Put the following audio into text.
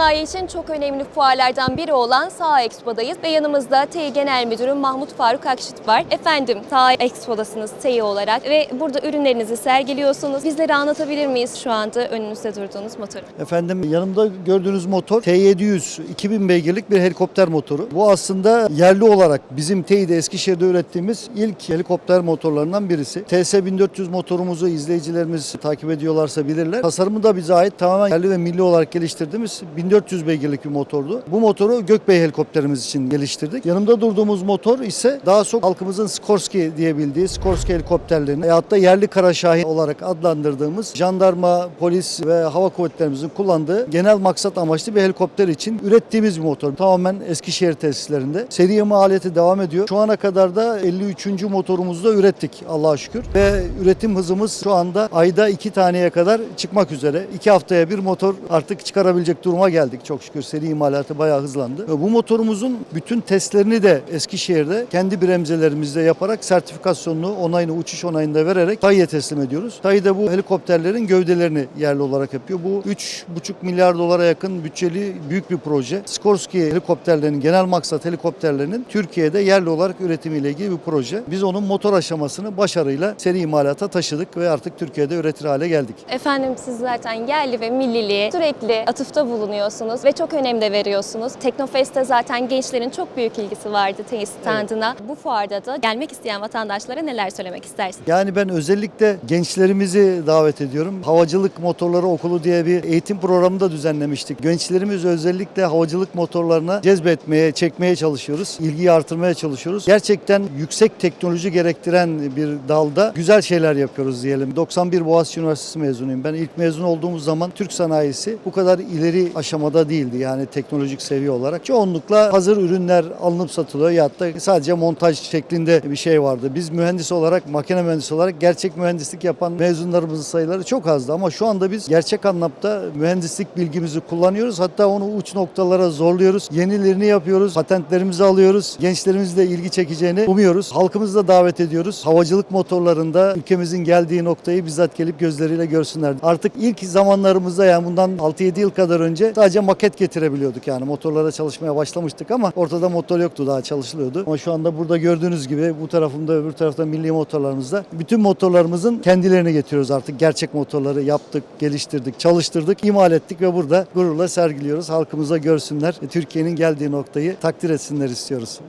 sanayi için çok önemli fuarlardan biri olan Saha Expo'dayız ve yanımızda TEİ Genel Müdürü Mahmut Faruk Akşit var. Efendim Saha Expo'dasınız TEİ olarak ve burada ürünlerinizi sergiliyorsunuz. Bizlere anlatabilir miyiz şu anda önünüzde durduğunuz motoru? Efendim yanımda gördüğünüz motor T700 2000 beygirlik bir helikopter motoru. Bu aslında yerli olarak bizim TEİ'de Eskişehir'de ürettiğimiz ilk helikopter motorlarından birisi. TS1400 motorumuzu izleyicilerimiz takip ediyorlarsa bilirler. Tasarımı da bize ait tamamen yerli ve milli olarak geliştirdiğimiz 1400 beygirlik bir motordu. Bu motoru Gökbey helikopterimiz için geliştirdik. Yanımda durduğumuz motor ise daha çok halkımızın Skorsky diye bildiği Skorsky helikopterlerinin veyahut da yerli kara şahin olarak adlandırdığımız jandarma, polis ve hava kuvvetlerimizin kullandığı genel maksat amaçlı bir helikopter için ürettiğimiz bir motor. Tamamen Eskişehir tesislerinde. Seri imaliyeti devam ediyor. Şu ana kadar da 53. motorumuzu da ürettik Allah'a şükür. Ve üretim hızımız şu anda ayda iki taneye kadar çıkmak üzere. İki haftaya bir motor artık çıkarabilecek duruma geldik çok şükür. Seri imalatı bayağı hızlandı. Bu motorumuzun bütün testlerini de Eskişehir'de kendi bremzelerimizde yaparak sertifikasyonunu, onayını, uçuş onayını da vererek TAİ'ye teslim ediyoruz. TAİ de bu helikopterlerin gövdelerini yerli olarak yapıyor. Bu 3,5 milyar dolara yakın bütçeli büyük bir proje. Skorsky helikopterlerinin, genel maksat helikopterlerinin Türkiye'de yerli olarak üretimiyle ilgili bir proje. Biz onun motor aşamasını başarıyla seri imalata taşıdık ve artık Türkiye'de üretir hale geldik. Efendim siz zaten yerli ve milliliğe sürekli atıfta bulunuyorsunuz ve çok önem de veriyorsunuz. Teknofest'te zaten gençlerin çok büyük ilgisi vardı tenis standına. Bu fuarda da gelmek isteyen vatandaşlara neler söylemek istersiniz? Yani ben özellikle gençlerimizi davet ediyorum. Havacılık Motorları Okulu diye bir eğitim programı da düzenlemiştik. Gençlerimiz özellikle havacılık motorlarına cezbetmeye, çekmeye çalışıyoruz. İlgiyi artırmaya çalışıyoruz. Gerçekten yüksek teknoloji gerektiren bir dalda güzel şeyler yapıyoruz diyelim. 91 Boğaziçi Üniversitesi mezunuyum. Ben ilk mezun olduğumuz zaman Türk sanayisi bu kadar ileri aşamada değildi. Yani teknolojik seviye olarak. Çoğunlukla hazır ürünler alınıp satılıyor ya da sadece montaj şeklinde bir şey vardı. Biz mühendis olarak, makine mühendisi olarak gerçek mühendislik yapan mezunlarımızın sayıları çok azdı. Ama şu anda biz gerçek anlamda mühendislik bilgimizi kullanıyoruz. Hatta onu uç noktalara zorluyoruz. Yenilerini yapıyoruz. Patentlerimizi alıyoruz. Gençlerimizin de ilgi çekeceğini umuyoruz. Halkımızı da davet ediyoruz. Havacılık motorlarında ülkemizin geldiği noktayı bizzat gelip gözleriyle görsünler. Artık ilk zamanlarımızda yani bundan 6-7 yıl kadar önce sadece maket getirebiliyorduk yani motorlara çalışmaya başlamıştık ama ortada motor yoktu daha çalışılıyordu. Ama şu anda burada gördüğünüz gibi bu tarafında öbür tarafta milli motorlarımızda bütün motorlarımızın kendilerini getiriyoruz artık. Gerçek motorları yaptık, geliştirdik, çalıştırdık, imal ettik ve burada gururla sergiliyoruz. Halkımıza görsünler. Türkiye'nin geldiği noktayı takdir etsinler istiyoruz.